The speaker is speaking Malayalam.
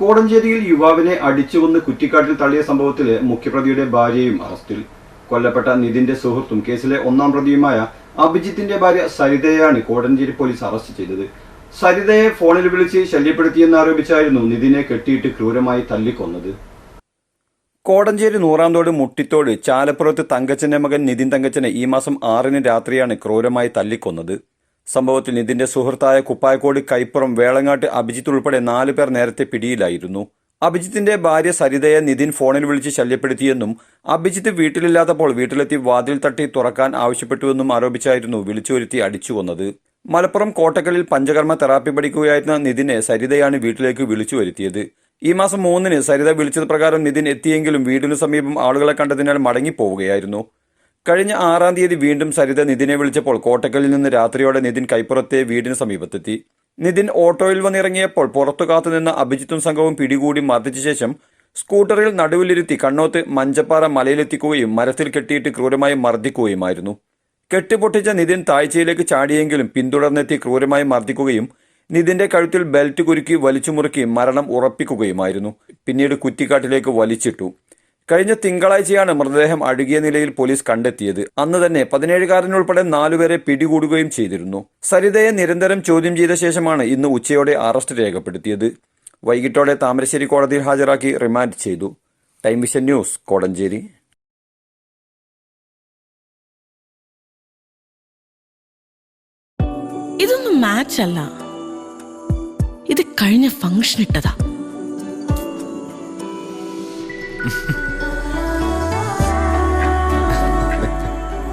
കോടഞ്ചേരിയിൽ യുവാവിനെ അടിച്ചുകൊന്ന് കുറ്റിക്കാട്ടിൽ തള്ളിയ സംഭവത്തിൽ മുഖ്യപ്രതിയുടെ ഭാര്യയും അറസ്റ്റിൽ. കൊല്ലപ്പെട്ട നിതിന്റെ സുഹൃത്തും കേസിലെ ഒന്നാം പ്രതിയുമായ അഭിജിത്തിന്റെ ഭാര്യ സരിതയെയാണ് കോടഞ്ചേരി പോലീസ് അറസ്റ്റ് ചെയ്തത്. സരിതയെ ഫോണിൽ വിളിച്ച് ശല്യപ്പെടുത്തിയെന്ന് ആരോപിച്ചായിരുന്നു നിതിനെ കെട്ടിയിട്ട് ക്രൂരമായി തല്ലിക്കൊന്നത്. കോടഞ്ചേരി നൂറാംതോട് മുട്ടിത്തോട് ചാലപ്പുറത്ത് തങ്കച്ചന്റെ മകൻ നിതിൻ തങ്കച്ചനെ ഈ മാസം ആറിന് രാത്രിയാണ് ക്രൂരമായി തല്ലിക്കൊന്നത്. സംഭവത്തിൽ നിതിന്റെ സുഹൃത്തായ കുപ്പായക്കോട് കൈപ്പുറം വേളങ്ങാട്ട് അഭിജിത്ത് ഉൾപ്പെടെ നാലു പേർ നേരത്തെ പിടിയിലായിരുന്നു. അഭിജിത്തിന്റെ ഭാര്യ സരിതയെ നിതിൻ ഫോണിൽ വിളിച്ച് ശല്യപ്പെടുത്തിയെന്നും അഭിജിത്ത് വീട്ടിലില്ലാത്തപ്പോൾ വീട്ടിലെത്തി വാതിൽ തട്ടി തുറക്കാൻ ആവശ്യപ്പെട്ടുവെന്നും ആരോപിച്ചായിരുന്നു വിളിച്ചുവരുത്തി അടിച്ചു കൊന്നത്. മലപ്പുറം കോട്ടക്കലിൽ പഞ്ചകർമ്മ തെറാപ്പി പഠിക്കുകയായിരുന്ന നിതിനെ സരിതയാണ് വീട്ടിലേക്ക് വിളിച്ചു വരുത്തിയത്. ഈ മാസം മൂന്നിന് സരിത വിളിച്ചത് പ്രകാരം നിതിൻ എത്തിയെങ്കിലും വീടിനു സമീപം ആളുകളെ കണ്ടതിനാൽ മടങ്ങിപ്പോവുകയായിരുന്നു. കഴിഞ്ഞ ആറാം തീയതി വീണ്ടും സരിത നിതിനെ വിളിച്ചപ്പോൾ കോട്ടക്കലിൽ നിന്ന് രാത്രിയോടെ നിതിൻ കൈപ്പുറത്തെ വീടിന് സമീപത്തെത്തി. നിതിൻ ഓട്ടോയിൽ വന്നിറങ്ങിയപ്പോൾ പുറത്തു കാത്തുനിന്ന അഭിജിത്തും സംഘവും പിടികൂടി മർദ്ദിച്ച ശേഷം സ്കൂട്ടറിൽ നടുവിലിരുത്തി കണ്ണോത്ത് മഞ്ചപ്പാറ മലയിലെത്തിക്കുകയും മരത്തിൽ കെട്ടിയിട്ട് ക്രൂരമായി മർദ്ദിക്കുകയുമായിരുന്നു. കെട്ടിപൊട്ടിച്ച നിതിൻ താഴ്ചയിലേക്ക് ചാടിയെങ്കിലും പിന്തുടർന്നെത്തി ക്രൂരമായി മർദ്ദിക്കുകയും നിതിന്റെ കഴുത്തിൽ ബെൽറ്റ് കുരുക്കി വലിച്ചുമുറുക്കി മരണം ഉറപ്പിക്കുകയുമായിരുന്നു. പിന്നീട് കുറ്റിക്കാട്ടിലേക്ക് വലിച്ചിട്ടു. കഴിഞ്ഞ തിങ്കളാഴ്ചയാണ് മൃതദേഹം അഴുകിയ നിലയിൽ പോലീസ് കണ്ടെത്തിയത്. അന്ന് തന്നെ പതിനേഴുകാരനുൾപ്പെടെ നാലുപേരെ പിടികൂടുകയും ചെയ്തിരുന്നു. സരിതയെ നിരന്തരം ചോദ്യം ചെയ്ത ശേഷമാണ് ഇന്ന് ഉച്ചയോടെ അറസ്റ്റ് രേഖപ്പെടുത്തിയത്. വൈകിട്ടോടെ താമരശ്ശേരി കോടതിയിൽ ഹാജരാക്കി റിമാൻഡ് ചെയ്തു. Time vision news Kodanchery. ഇതൊന്നും മാച്ച് അല്ല. ഇത് കഴിഞ്ഞ ഫംഗ്ഷൻ ഇട്ടതാ.